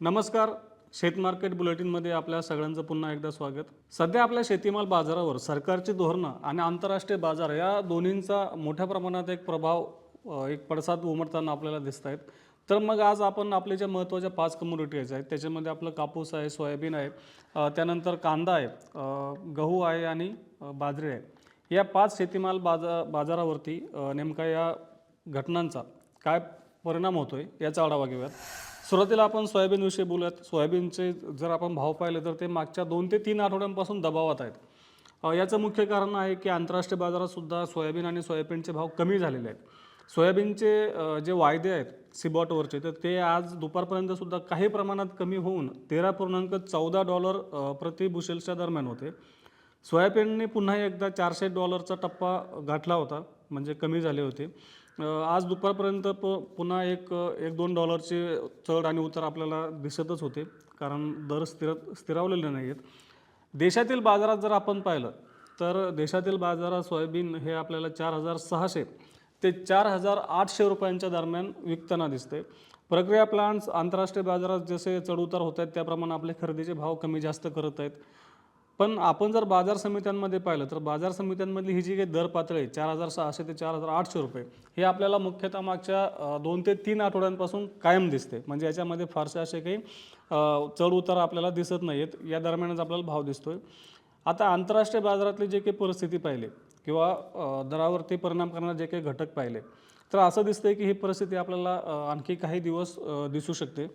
नमस्कार. शेत मार्केट बुलेटिनमध्ये आपल्या सगळ्यांचं पुन्हा एकदा स्वागत. सध्या आपल्या शेतीमाल बाजारावर सरकारची धोरणं आणि आंतरराष्ट्रीय बाजार या दोन्हींचा मोठ्या प्रमाणात एक प्रभाव एक पडसाद उमटताना आपल्याला दिसत आहेत तर मग आज आपण आपले ज्या महत्त्वाच्या पाच कम्युनिटीज आहेत त्याच्यामध्ये आपलं कापूस आहे सोयाबीन आहे त्यानंतर कांदा आहे गहू आहे आणि बाजरी आहे. या पाच शेतीमाल बाजा बाजारावरती नेमका या घटनांचा काय परिणाम होतो आहे याचा आढावा घेऊयात. सुरुवातीला आपण सोयाबीनविषयी बोलूयात. सोयाबीनचे जर आपण भाव पाहिले तर ते मागच्या दोन ते तीन आठवड्यांपासून दबावात आहेत. याचं मुख्य कारण आहे की आंतरराष्ट्रीय बाजारातसुद्धा सोयाबीन आणि सोयाबीनचे भाव कमी झालेले आहेत. सोयाबीनचे जे वायदे आहेत सिबॉटवरचे तर ते आज दुपारपर्यंतसुद्धा काही प्रमाणात कमी होऊन तेरा पूर्णांक चौदा डॉलर प्रति बुशेल्सच्या दरम्यान होते. सोयाबीनने पुन्हा एकदा चारशे डॉलरचा टप्पा गाठला होता म्हणजे कमी झाले होते. आज दुपारपर्यंत प पुन्हा एक एक दोन डॉलरचे चढ आणि उतार आपल्याला दिसतच होते. कारण दर स्थिर स्थिरावलेले नाही आहेत देशातील बाजारात जर आपण पाहिलं तर देशातील बाजारात सोयाबीन हे आपल्याला चार हजार सहाशे ते चार हजार आठशे रुपयांच्या दरम्यान विकताना दिसते प्रक्रिया प्लांट्स आंतरराष्ट्रीय बाजारात जसे चढउतार होत आहेत त्याप्रमाणे आपले खरेदीचे भाव कमी जास्त करत आहेत. पण आपण जर बाजार समित्यांमध्ये पाहिलं तर बाजार समित्यांमधली ही जी काही दर पातळी आहे चार हजार सहाशे ते चार हजार आठशे रुपये हे आपल्याला मुख्यतः मागच्या दोन ते तीन आठवड्यांपासून कायम दिसते. म्हणजे याच्यामध्ये फारसे असे काही चढ उतार आपल्याला दिसत नाही आहेत या दरम्यानच आपल्याला भाव दिसतो आहे आता आंतरराष्ट्रीय बाजारातली जे काही परिस्थिती पाहिली किंवा दरावरती परिणाम करणारे जे काही घटक पाहिले तर असं दिसतंय की ही परिस्थिती आपल्याला आणखी काही दिवस दिसू शकते.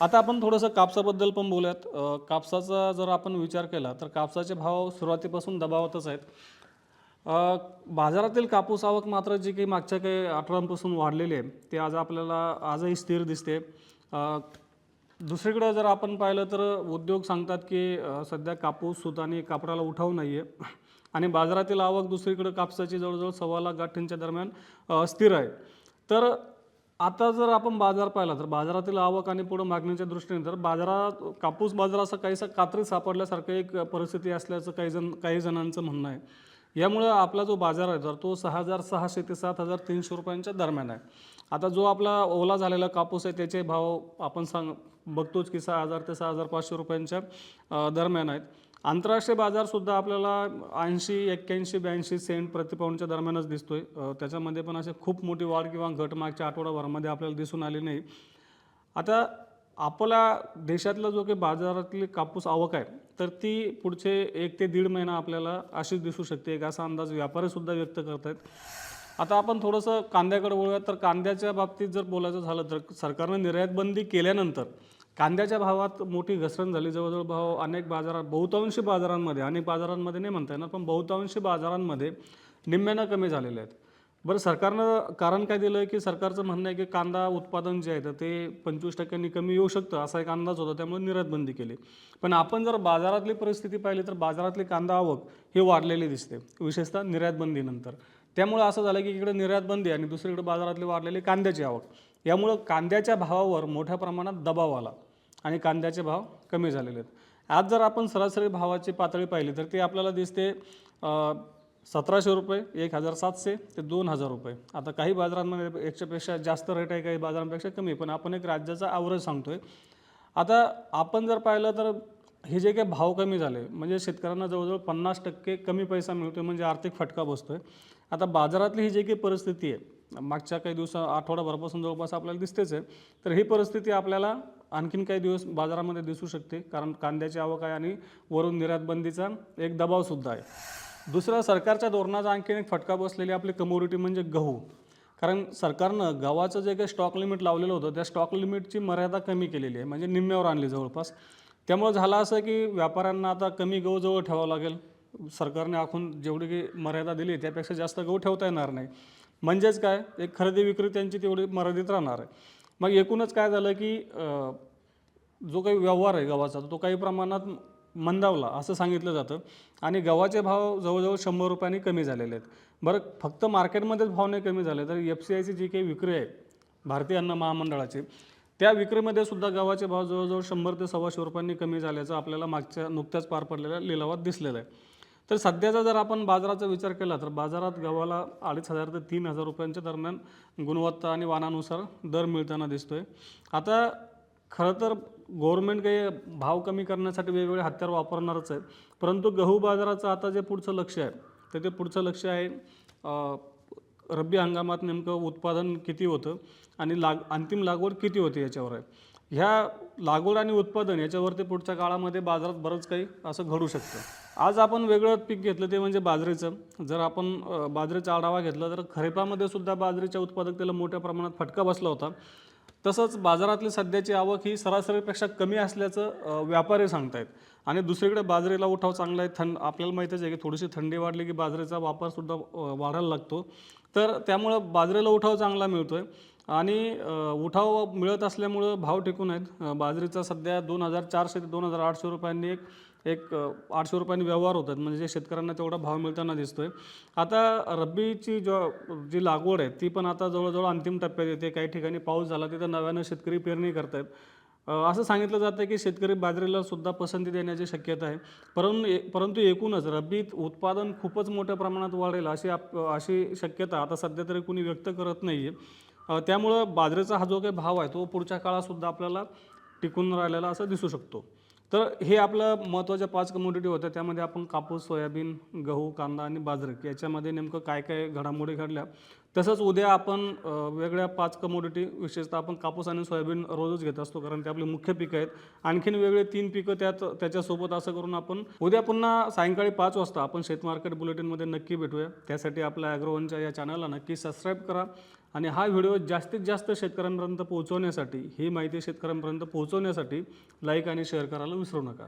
आता आपण थोडंसं कापसाबद्दल पण बोलूयात. कापसाचा जर आपण विचार केला तर कापसाचे भाव सुरुवातीपासून दबावतच आहेत. बाजारातील कापूस आवक मात्र जी काही मागच्या काही आठवड्यांपासून वाढलेली आहे ते आज आपल्याला आजही स्थिर दिसते. दुसरीकडं दुसरीकडे जर आपण पाहिलं तर उद्योग सांगतात की सध्या कापूस सुताने कापडाला उठाव नाही आहे आणि बाजारातील आवक दुसरीकडे कापसाची जवळजवळ सव्वा लाख गाठींच्या दरम्यान स्थिर आहे. तर आता जर आपण बाजार पाहिला तर बाजारातील आवक आणि पुढे मागणीच्या दृष्टीने तर बाजारात कापूस बाजार असं काहीसा कात्री सापडल्यासारखं एक परिस्थिती असल्याचं काही जण काही जणांचं म्हणणं आहे. यामुळं आपला जो बाजार आहे तर तो सहा हजार सहाशे ते सात हजार तीनशे रुपयांच्या दरम्यान आहे. आता जो आपला ओला झालेला कापूस आहे त्याचे भाव आपण सांग बघतोच की सहा हजार ते सहा हजार पाचशे रुपयांच्या दरम्यान आहेत. आंतरराष्ट्रीय बाजारसुद्धा आपल्याला ऐंशी एक्क्याऐंशी ब्याऐंशी सेंट प्रतिपाऊंडच्या दरम्यानच दिसतोय. त्याच्यामध्ये पण असे खूप मोठी वाढ किंवा घट मागच्या आठवडाभरामध्ये आपल्याला दिसून आली नाही. आता आपल्या देशातला जो काही बाजारातली कापूस आवक आहे तर ती पुढचे एक ते दीड महिना आपल्याला अशीच दिसू शकते. एक असा अंदाज व्यापारीसुद्धा व्यक्त करत आहेत आता आपण थोडंसं कांद्याकडे वळूयात तर कांद्याच्या बाबतीत जर बोलायचं झालं तर सरकारनं निर्यात बंदी केल्यानंतर कांद्याच्या भावात मोठी घसरण झाली. जवळजवळ भाव अनेक बाजारात बहुतांशी बाजारांमध्ये अनेक बाजारांमध्ये नाही म्हणता येणार पण बहुतांशी बाजारांमध्ये निम्म्यानं कमी झालेले आहेत. बरं सरकारनं कारण काय दिलं आहे की सरकारचं म्हणणं आहे की कांदा उत्पादन जे आहे तर ते पंचवीस टक्क्यांनी कमी येऊ शकतं असा एक अंदाज होता त्यामुळे निर्यातबंदी केली. पण आपण जर बाजारातली परिस्थिती पाहिली तर बाजारातली कांदा आवक ही वाढलेली दिसते विशेषतः निर्यातबंदीनंतर. त्यामुळं त्यामुळे असं झालं की इकडे निर्यातबंदी आणि दुसरीकडे बाजारातली वाढलेली कांद्याची आवक. यामुळं कांद्याच्या भावावर मोठ्या प्रमाणात दबाव आला. आणि कांद्याचे भाव कमी झालेले आहेत आज जर आपण सरासरी भावाची पातळी पाहिली तर ती आपल्याला दिसते सतराशे रुपये एक हजार सातशे ते दोन हजार रुपये आता काही बाजारांमध्ये एकशेपेक्षा जास्त रेट आहे काही बाजारांपेक्षा कमी आहे. पण आपण एक राज्याचा ॲव्हरेज सांगतोय आता आपण जर पाहिलं तर हे जे काही भाव कमी झाले म्हणजे शेतकऱ्यांना जवळजवळ पन्नास टक्के कमी पैसा मिळतोय म्हणजे आर्थिक फटका बसतोय. आता बाजारातली ही जी काही परिस्थिती आहे मागच्या काही दिवसा आठवडाभरापासून जवळपास आपल्याला दिसतेच आहे तर ही परिस्थिती आपल्याला आणखीन काही दिवस बाजारामध्ये दिसू शकते कारण कांद्याची आवक आहे आणि वरून निर्यातबंदीचा एक दबावसुद्धा आहे. दुसरं सरकारच्या धोरणाचा आणखीन एक फटका बसलेली आपली कमोडिटी म्हणजे गहू. कारण सरकारनं गव्हाचं जे काही स्टॉक लिमिट लावलेलं होतं त्या स्टॉक लिमिटची मर्यादा कमी केलेली आहे म्हणजे निम्म्यावर आणली जवळपास. त्यामुळं झालं असं की व्यापाऱ्यांना आता कमी गहू जवळ ठेवावं लागेल. सरकारने आखून जेवढी काही मर्यादा दिली त्यापेक्षा जास्त गहू ठेवता येणार नाही. म्हणजेच काय? एक खरेदी विक्री त्यांची तेवढी मर्यादित राहणार आहे. मग एकूणच काय झालं की जो काही व्यवहार आहे गव्हाचा तो काही प्रमाणात मंदावला असं सांगितलं जातं. आणि गव्हाचे भाव जवळजवळ शंभर रुपयांनी कमी झालेले आहेत. बरं फक्त मार्केटमध्येच भाव नाही कमी झाले तर एफ सी आयची जी काही विक्री आहे भारतीय अन्न महामंडळाची त्या विक्रीमध्ये सुद्धा गव्हाचे भाव जवळजवळ शंभर ते सव्वाशे रुपयांनी कमी झाल्याचं आपल्याला मागच्या नुकत्याच पार पडलेल्या लिलावात दिसलेलं आहे. तर सध्याचा जर आपण बाजाराचा विचार केला तर बाजारात गव्हाला अडीच हजार ते तीन हजार रुपयांच्या दरम्यान गुणवत्ता आणि वाणानुसार दर मिळताना दिसतोय. आता खरं तर गव्हर्मेंट काही भाव कमी करण्यासाठी वेगवेगळे हत्यार वापरणारच आहे. परंतु गहू बाजाराचं आता जे पुढचं लक्ष आहे तर ते पुढचं लक्ष आहे रब्बी हंगामात नेमकं उत्पादन किती होतं आणि लाग अंतिम लागवड किती होती याच्यावर आहे? ह्या लागवड आणि उत्पादन याच्यावरती पुढच्या काळामध्ये बाजारात बरंच काही असं घडू शकतं. आज आपण वेगळं पीक घेतलं ते म्हणजे बाजरीचं. जर आपण बाजरीचा आढावा घेतला तर खरेपामध्ये सुद्धा बाजरीच्या उत्पादकतेला मोठ्या प्रमाणात फटका बसला होता. तसंच बाजारातली सध्याची आवक ही सरासरीपेक्षा कमी असल्याचं अ, व्यापारी सांगतायत. आणि दुसरीकडे बाजरीला उठाव चांगला आहे थंड आपल्याला माहीतच आहे की थोडीशी थंडी वाढली की बाजरीचा वापरसुद्धा वाढायला लागतो. तर त्यामुळं बाजरीला उठाव चांगला मिळतो आहे आणि उठाव मिळत असल्यामुळं भाव टिकून आहेत. बाजरीचा सध्या दोन हजार चारशे ते दोन हजार आठशे रुपयांनी एक एक आठशे रुपयांनी व्यवहार होतात. म्हणजे शेतकऱ्यांना तेवढा भाव मिळताना दिसतोय. आता रब्बीची जो जी लागवड आहे ती पण आता जवळजवळ अंतिम टप्प्यात येते. काही ठिकाणी पाऊस झाला तिथं नव्यानं शेतकरी पेरणी करतायत. आहेत असं सांगितलं जातं की शेतकरी बाजरीला सुद्धा पसंती देण्याची शक्यता आहे. परंतु परंतु एकूणच रब्बीत उत्पादन खूपच मोठ्या प्रमाणात वाढेल अशी आप अशी शक्यता आता सध्या तरी कुणी व्यक्त करत नाही आहे त्यामुळं बाजरीचा हा जो काही भाव आहे तो पुढच्या काळातसुद्धा आपल्याला टिकून राहिलेला असं दिसू शकतो. तर हे आपलं महत्त्वाच्या पाच कमोडिटी होत्या. त्यामध्ये आपण कापूस सोयाबीन गहू कांदा आणि बाजरी याच्यामध्ये नेमकं काय काय घडामोडी घडल्या? तसंच उद्या आपण वेगळ्या पाच कमोडिटी विशेषतः आपण कापूस आणि सोयाबीन रोजच घेत असतो कारण ते आपले मुख्य पिकं आहेत. आणखीन वेगळे तीन पिकं त्यात त्याच्यासोबत असं करून आपण उद्या पुन्हा सायंकाळी पाच वाजता आपण शेत मार्केट बुलेटिनमध्ये नक्की भेटूया. त्यासाठी आपल्या ॲग्रोवनच्या या चॅनलला नक्की सबस्क्राईब करा. आणि हा व्हिडिओ जास्तीत जास्त शेतकऱ्यांपर्यंत पोहोचवण्यासाठी ही माहिती शेतकऱ्यांपर्यंत पोहोचवण्यासाठी लाईक आणि शेअर करायला विसरू नका.